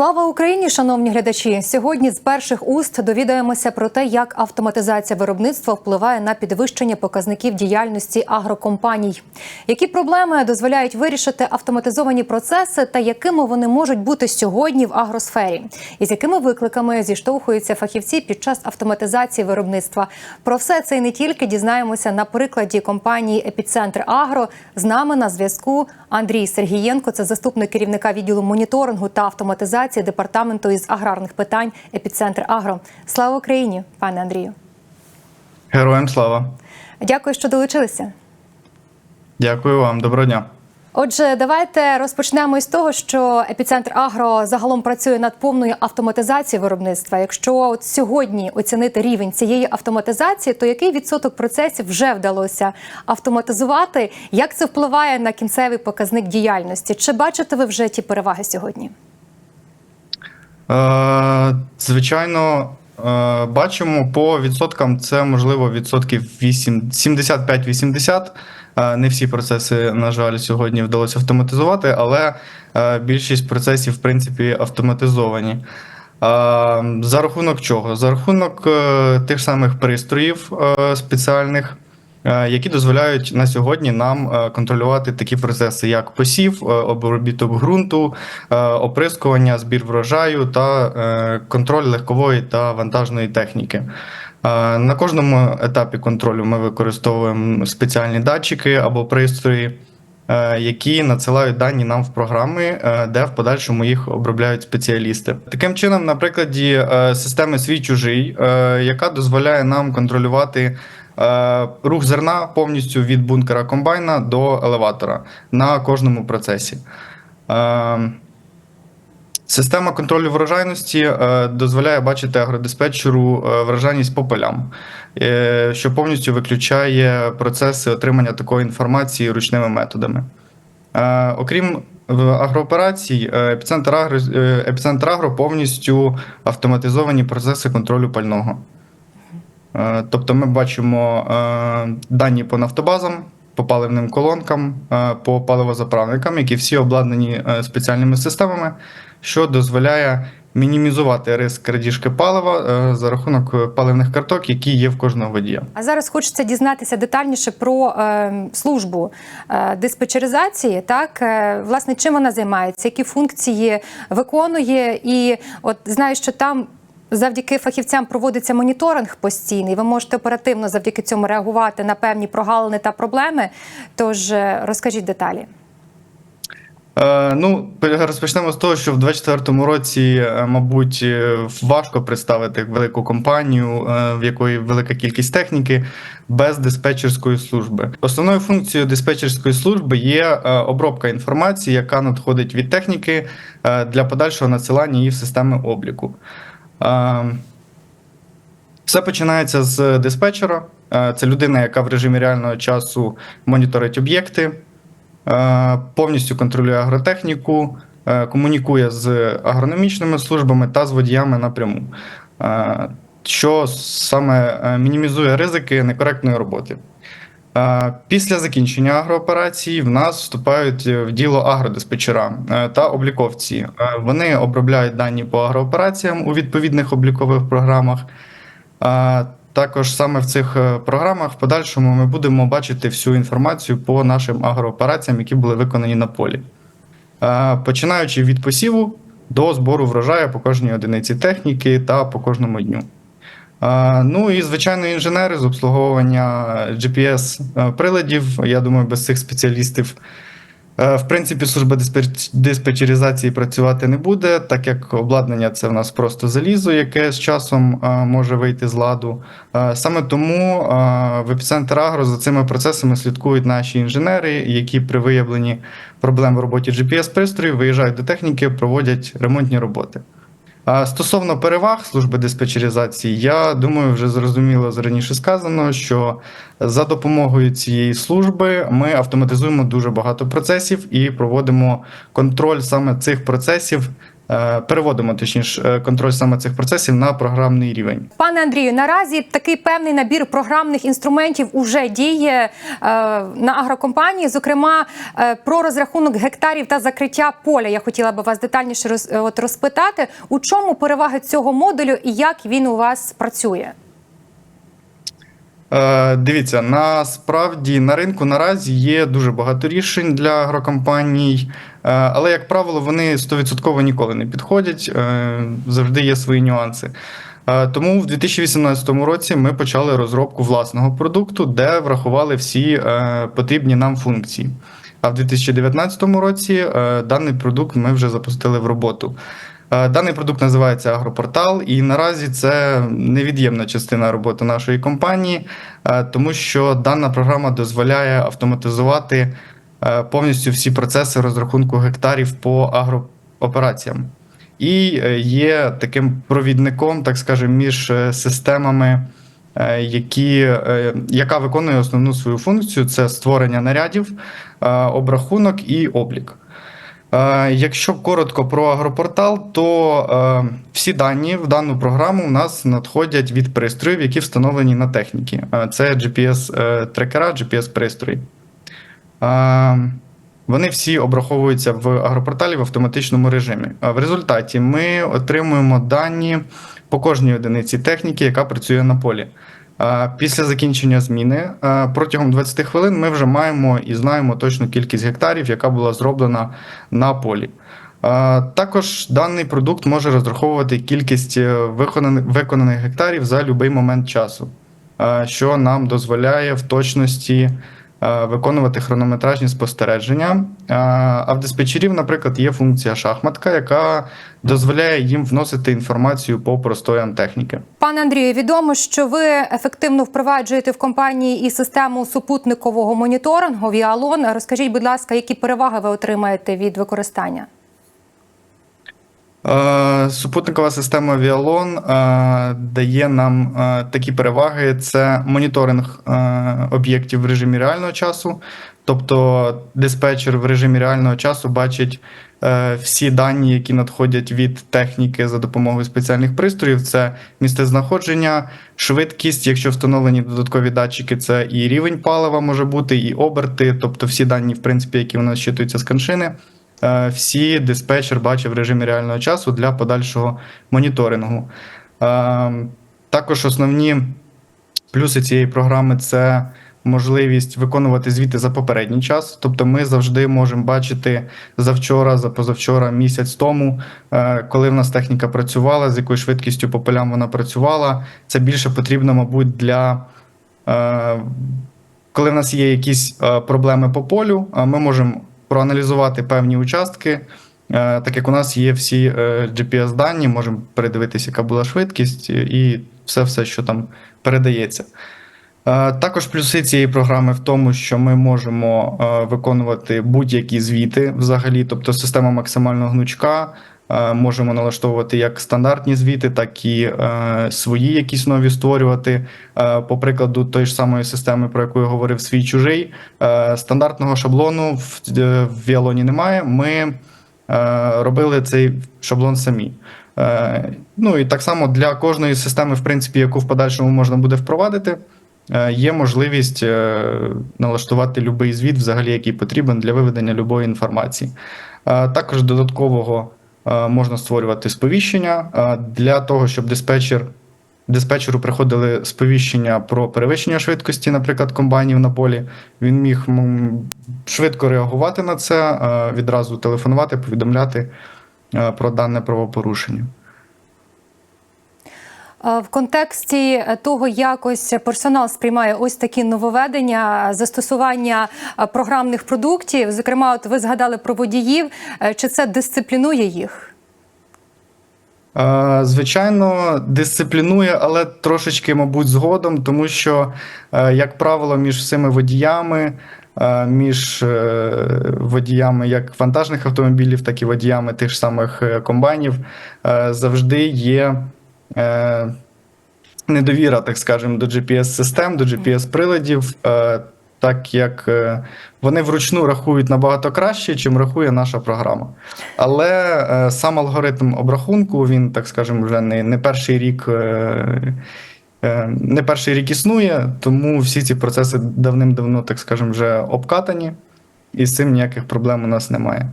Слава Україні, шановні глядачі! Сьогодні з перших уст довідаємося про те, як автоматизація виробництва впливає на підвищення показників діяльності агрокомпаній. Які проблеми дозволяють вирішити автоматизовані процеси та якими вони можуть бути сьогодні в агросфері, і з якими викликами зіштовхуються фахівці під час автоматизації виробництва? Про все це і не тільки дізнаємося на прикладі компанії Епіцентр Агро. З нами на зв'язку Андрій Сергієнко, це заступник керівника відділу моніторингу та автоматизації департаменту із аграрних питань Епіцентр Агро. Слава Україні, пане Андрію! Героям слава! Дякую, що долучилися. Дякую вам, доброго дня. Отже, давайте розпочнемо із того, що епіцентр Агро загалом працює над повною автоматизацією виробництва. Якщо от сьогодні оцінити рівень цієї автоматизації, то який відсоток процесів вже вдалося автоматизувати? Як це впливає на кінцевий показник діяльності? Чи бачите ви вже ті переваги сьогодні? Е, звичайно, е, бачимо по відсоткам. Це можливо відсотків 8, 75-80. Е, Не всі процеси, на жаль, сьогодні вдалося автоматизувати, але більшість процесів, в принципі, автоматизовані. За рахунок чого? За рахунок тих самих пристроїв спеціальних, які дозволяють на сьогодні нам е, контролювати такі процеси, як посів, е, обробіток ґрунту, е, оприскування, збір врожаю та е, контроль легкової та вантажної техніки. Е, На кожному етапі контролю ми використовуємо спеціальні датчики або пристрої, е, які надсилають дані нам в програми, е, де в подальшому їх обробляють спеціалісти. Таким чином, на прикладі е, системи свій чужий, е, яка дозволяє нам контролювати. Е, Рух зерна повністю від бункера комбайна до елеватора на кожному процесі. Е, Система контролю врожайності е, дозволяє бачити агродиспетчеру врожайність по полям, що повністю виключає процеси отримання такої інформації ручними методами. Окрім агрооперацій, епіцентр агро, епіцентр агро повністю автоматизовані процеси контролю пального. Е, Тобто ми бачимо е, дані по нафтобазам, по паливним колонкам, е, по паливозаправникам, які всі обладнані спеціальними системами, що дозволяє мінімізувати ризик крадіжки палива за рахунок паливних карток, які є в кожного водія. А зараз хочеться дізнатися детальніше про службу диспетчеризації. Так, власне, чим вона займається, які функції виконує, і от знаю, що там. Завдяки фахівцям проводиться моніторинг постійний. Ви можете оперативно завдяки цьому реагувати на певні прогалини та проблеми. Тож е, розкажіть деталі. Е, Ну, розпочнемо з того, що в 2024 році, е, мабуть, е, важко представити велику компанію, в якої велика кількість техніки без диспетчерської служби. Основною функцією диспетчерської служби є обробка інформації, яка надходить від техніки для подальшого надсилання її в системи обліку. Все починається з диспетчера. Це людина, яка в режимі реального часу моніторить об'єкти, повністю контролює агротехніку, комунікує з агрономічними службами та з водіями напряму, що саме е, мінімізує ризики некоректної роботи. Е, Після закінчення агрооперації в нас вступають в діло агродиспетчера е, та обліковці. Е, Вони обробляють дані по агроопераціям у відповідних облікових програмах. Також саме в цих е, програмах в подальшому ми будемо бачити всю інформацію по нашим агроопераціям, які були виконані на полі. Починаючи від посіву до збору врожаю по кожній одиниці техніки та по кожному дню. Ну і звичайно, інженери з обслуговування GPS-приладів. Я думаю, без цих спеціалістів Е, В принципі, служба диспетч- диспетчеризації працювати не буде, так як обладнання це в нас просто залізо, яке з часом е, може вийти з ладу. Е, Саме тому е, в епіцентр Агро за цими процесами слідкують наші інженери, які при виявленні проблем в роботі GPS-пристроїв виїжджають до техніки, проводять ремонтні роботи. Стосовно переваг служби диспетчеризації, я думаю, вже зрозуміло раніше сказано, що за допомогою цієї служби ми автоматизуємо дуже багато процесів і проводимо контроль саме цих процесів переводимо точніше е, контроль саме цих процесів на програмний рівень. Пане Андрію, наразі такий певний набір програмних інструментів уже діє е, на агрокомпанії. Зокрема, е, про розрахунок гектарів та закриття поля. Я хотіла би вас детальніше е, розпитати, у чому переваги цього модулю і як він у вас працює. Е, Дивіться, насправді на ринку наразі є дуже багато рішень для агрокомпаній, е, але, як правило, вони 100% ніколи не підходять, е, завжди є свої нюанси. Тому в 2018 році ми почали розробку власного продукту, де врахували всі потрібні нам функції. А в 2019 році даний продукт ми вже запустили в роботу. Е, Даний продукт називається Агропортал, і наразі це невід'ємна частина роботи нашої компанії, е, тому що дана програма дозволяє автоматизувати е, повністю всі процеси розрахунку гектарів по агроопераціям. І є таким провідником, так скажемо, між системами, які, яка виконує основну свою функцію: це створення нарядів, обрахунок і облік. Е, Якщо коротко про агропортал, то е, всі дані в дану програму у нас надходять від пристроїв, які встановлені на техніці. Е, Це GPS-трекера, GPS-пристрої. Вони всі обраховуються в агропорталі в автоматичному режимі. В результаті ми отримуємо дані по кожній одиниці техніки, яка працює на полі. Після закінчення зміни протягом 20 хвилин ми вже маємо і знаємо точну кількість гектарів, яка була зроблена на полі. Також даний продукт може розраховувати кількість е, виконаних, гектарів за будь-який момент часу, що нам дозволяє в точності виконувати хронометражні спостереження. А, А в диспетчерів, наприклад, є функція шахматка, яка дозволяє їм вносити інформацію по простоям техніки. Пане Андрію, відомо, що ви ефективно впроваджуєте в компанії і систему супутникового моніторингу Віалон. Розкажіть, будь ласка, які переваги ви отримаєте від використання? Е, Супутникова система Віалон е, дає нам е, такі переваги: це моніторинг об'єктів в режимі реального часу. Тобто диспетчер в режимі реального часу бачить всі дані, які надходять від техніки за допомогою спеціальних пристроїв. Це місцезнаходження, швидкість, якщо встановлені додаткові датчики, це і рівень палива може бути, і оберти, тобто всі дані, в принципі, які у нас щитуються з коншини. Е, всі диспетчер бачить в режимі реального часу для подальшого моніторингу. Е, Також основні плюси цієї програми це можливість виконувати звіти за попередній час. Тобто ми завжди можемо бачити завчора, за позавчора, місяць тому, е, коли в нас техніка працювала, з якою швидкістю по полям вона працювала. Це більше потрібно, мабуть, для. Коли в нас є якісь проблеми по полю, ми можемо проаналізувати певні участки. Е, Так як у нас є всі GPS-дані, можемо передивитися, яка була швидкість, і все, все, що там передається. Е, Також плюси цієї програми в тому, що ми можемо е, виконувати будь-які звіти взагалі, тобто система максимального гнучка. Е, Можемо налаштовувати як стандартні звіти, так і е, свої якісь нові створювати. Е, По прикладу тої ж самої системи, про яку я говорив, свій чужий. Стандартного шаблону в, Віалоні немає. Ми робили цей шаблон самі. Ну і так само для кожної системи, в принципі, яку в подальшому можна буде впровадити, є можливість налаштувати будь-який звіт, взагалі, який потрібен для виведення будь-якої інформації. Також додаткового можна створювати сповіщення е, для того, щоб диспетчер. Диспетчеру приходили сповіщення про перевищення швидкості, наприклад, комбайнів на полі. Він міг швидко реагувати на це, е, відразу телефонувати, повідомляти е, про дане правопорушення. Е, В контексті е, того, як ось персонал сприймає ось такі нововведення, застосування е, програмних продуктів. Зокрема, от ви згадали про водіїв. Чи це дисциплінує їх? Звичайно, дисциплінує, але трошечки, мабуть, згодом, тому що, як правило, між всіми водіями, між водіями як вантажних автомобілів, так і водіями тих ж самих комбайнів, завжди є е, недовіра, так скажемо, до GPS-систем, до GPS-приладів. Е, так як е, вони вручну рахують набагато краще, чим рахує наша програма. Але е, сам алгоритм обрахунку, він, так скажемо, вже не, не перший рік. е, е, Не перший рік існує, тому всі ці процеси давним-давно, так скажемо, вже обкатані, і з цим ніяких проблем у нас немає.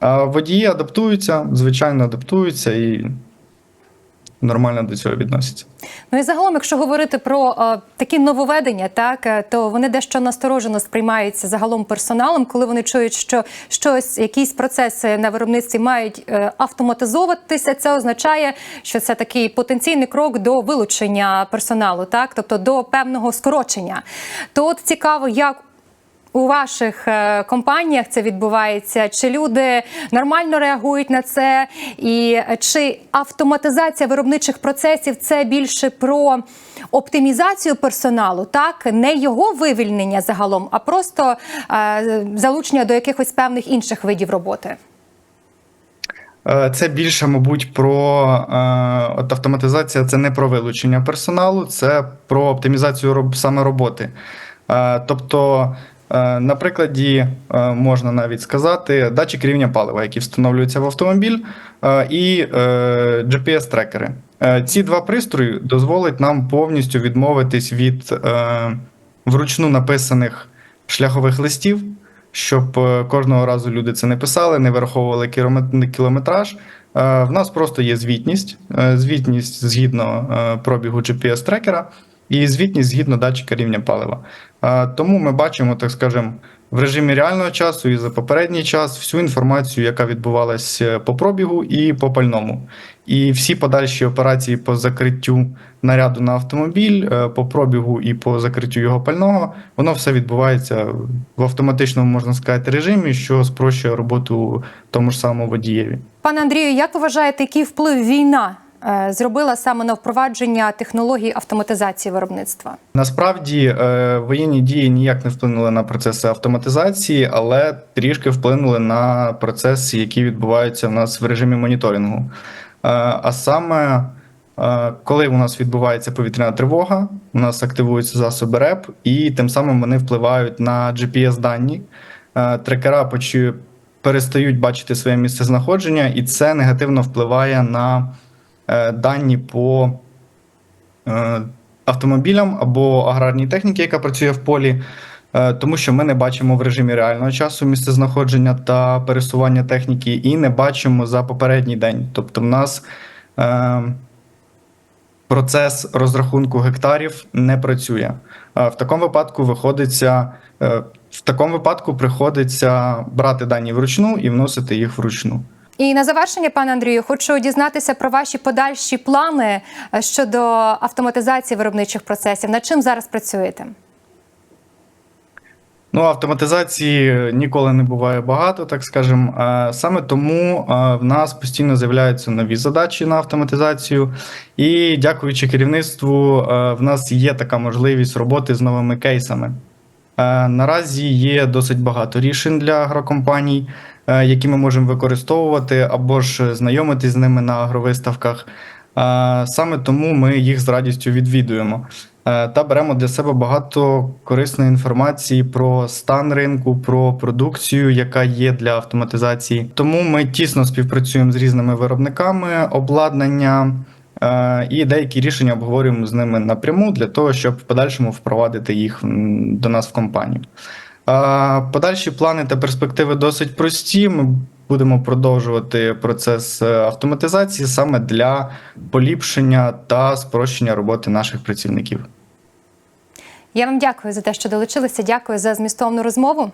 А водії адаптуються, звичайно, адаптуються і нормально до цього відносяться. Ну і загалом, якщо говорити про е, такі нововведення, так е, то вони дещо насторожено сприймаються загалом персоналом, коли вони чують, що щось, якісь процеси на виробництві мають е, автоматизовуватися. Це означає, що це такий потенційний крок до вилучення персоналу, так тобто до певного скорочення. То от цікаво, як у ваших е, компаніях це відбувається? Чи люди нормально реагують на це? І чи автоматизація виробничих процесів це більше про оптимізацію персоналу, так не його вивільнення загалом, а просто е, залучення до якихось певних інших видів роботи? Е, Це більше, мабуть, про от автоматизація це не про вилучення персоналу, це про оптимізацію саме роботи. Тобто, на прикладі е, можна навіть сказати датчик рівня палива, які встановлюються в автомобіль, е, і е, GPS-трекери. Е, Ці два пристрої дозволять нам повністю відмовитись від е, вручну написаних шляхових листів щоб е, кожного разу люди це не писали, не враховували кілометраж. Е, В нас просто є звітність, е, звітність згідно е, пробігу GPS-трекера і звітність згідно датчика рівня палива. Тому ми бачимо, так скажемо, в режимі реального часу і за попередній час всю інформацію, яка відбувалась е, по пробігу і по пальному. І всі подальші операції по закриттю наряду на автомобіль, е, по пробігу і по закриттю його пального, воно все відбувається в автоматичному, можна сказати, режимі, що спрощує роботу тому ж самому водієві. Пане Андрію, як вважаєте, який вплив війна зробила саме на впровадження технологій автоматизації виробництва? Насправді е, воєнні дії ніяк не вплинули на процеси автоматизації, але трішки вплинули на процеси, які відбуваються в нас в режимі моніторингу. Е, А саме, е, коли у нас відбувається повітряна тривога, у нас активуються засоби РЕП, і тим самим вони впливають на GPS-дані. Е, Трекера почу- перестають бачити своє місце знаходження, і це негативно впливає на е, дані по е, автомобілям або аграрній техніці, яка працює в полі, е, тому що ми не бачимо в режимі реального часу місцезнаходження та пересування техніки, і не бачимо за попередній день. Тобто, в нас е, процес розрахунку гектарів не працює. Е, В такому випадку виходиться. е, В такому випадку приходиться брати дані вручну і вносити їх вручну. І на завершення, пане Андрію, хочу дізнатися про ваші подальші плани е, щодо автоматизації виробничих процесів. Над чим зараз працюєте? Ну, автоматизації ніколи не буває багато, так скажемо. Е, Саме тому е, в нас постійно з'являються нові задачі на автоматизацію. І дякуючи керівництву, е, в нас є така можливість роботи з новими кейсами. Е, Наразі є досить багато рішень для агрокомпаній, е, які ми можемо використовувати або ж знайомитись з ними на агровиставках. Е, Саме тому ми їх з радістю відвідуємо е, та беремо для себе багато корисної інформації про стан ринку, про продукцію, яка є для автоматизації. Тому ми тісно співпрацюємо з різними виробниками обладнання. е, І деякі рішення обговорюємо з ними напряму для того, щоб в подальшому впровадити їх до нас в компанію. Подальші плани та перспективи досить прості. Ми будемо продовжувати процес е, автоматизації саме для поліпшення та спрощення роботи наших працівників. Я вам дякую за те, що долучилися. Дякую за змістовну розмову.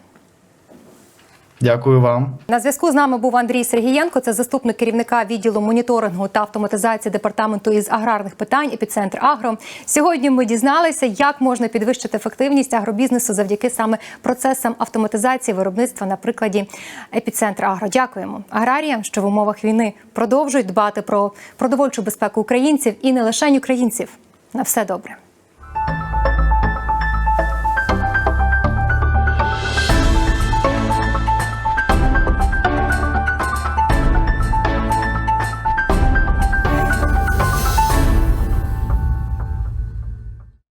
Дякую вам. На зв'язку з нами був Андрій Сергієнко, це заступник керівника відділу моніторингу та автоматизації департаменту із аграрних питань епіцентр Агро. Сьогодні ми дізналися, як можна підвищити ефективність агробізнесу завдяки саме процесам автоматизації виробництва на прикладі епіцентр Агро. Дякуємо аграріям, що в умовах війни продовжують дбати про продовольчу безпеку українців і не лише українців. На все добре.